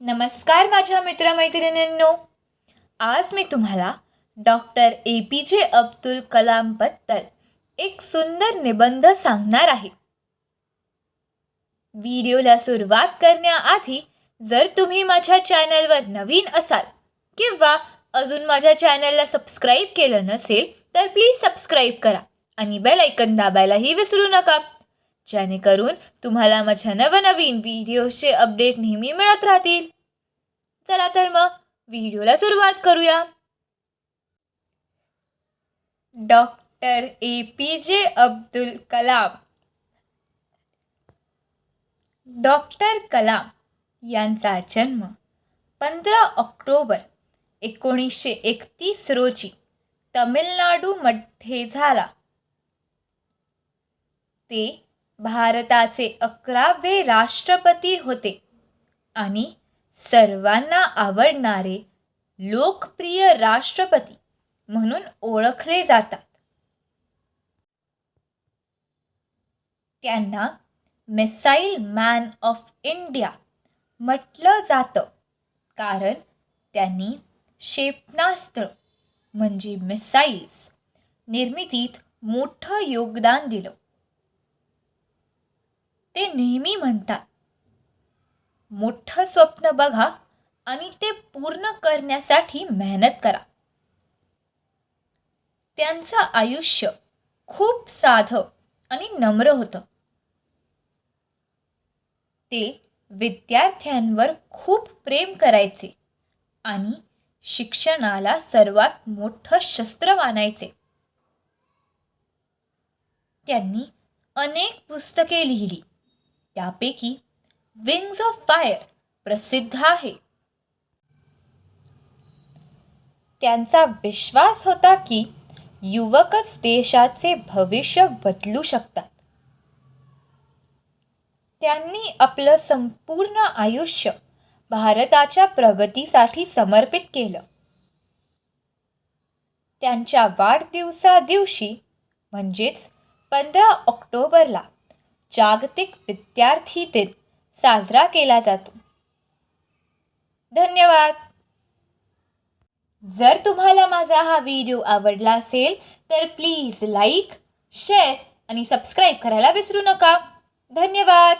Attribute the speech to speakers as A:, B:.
A: नमस्कार माझ्या मित्रमैत्रिणींनो. आज मी तुम्हाला डॉक्टर ए पी जे अब्दुल कलामबद्दल एक सुंदर निबंध सांगणार आहे. व्हिडिओला सुरुवात करण्याआधी जर तुम्ही माझ्या चॅनलवर नवीन असाल किंवा अजून माझ्या चॅनलला सबस्क्राईब केलं नसेल तर प्लीज सबस्क्राईब करा आणि बेल ऐकन दाबायलाही विसरू नका. जेणेकरून तुम्हाला माझ्या नवनवीन व्हिडिओचे अपडेट नेहमी मिळत राहतील. चला तर मग व्हिडिओला सुरुवात करूया. डॉक्टर ए पी जे अब्दुल कलाम. डॉक्टर कलाम यांचा जन्म पंधरा ऑक्टोबर एकोणीसशे एकतीस रोजी तमिळनाडूमध्ये झाला. ते भारताचे अकरावे राष्ट्रपती होते. आणि सर्वांना आवडणारे लोकप्रिय राष्ट्रपती म्हणून ओळखले जातात. त्यांना मिसाईल मॅन ऑफ इंडिया म्हटलं जातं. कारण त्यांनी क्षेपणास्त्र म्हणजे मिसाईल्स निर्मितीत मोठं योगदान दिलं. ते नेहमी म्हणतात. मोठं स्वप्न बघा आणि ते पूर्ण करण्यासाठी मेहनत करा. त्यांचं आयुष्य खूप साधं आणि नम्र होतं. ते विद्यार्थ्यांवर खूप प्रेम करायचे आणि शिक्षणाला सर्वात मोठं शस्त्र मानायचे. त्यांनी अनेक पुस्तके लिहिली. त्यापैकी विंग्ज ऑफ फायर प्रसिद्ध आहे. त्यांचा विश्वास होता की युवकच देशाचे भविष्य बदलू शकतात. त्यांनी आपलं संपूर्ण आयुष्य भारताच्या प्रगतीसाठी समर्पित केलं. त्यांच्या वाढदिवसा दिवशी म्हणजेच पंधरा ऑक्टोबरला जागतिक विद्यार्थी दिन साजरा केला जातो. धन्यवाद. जर तुम्हाला माझा हा व्हिडिओ आवडला असेल तर प्लीज लाईक शेअर आणि सबस्क्राईब करायला विसरू नका. धन्यवाद.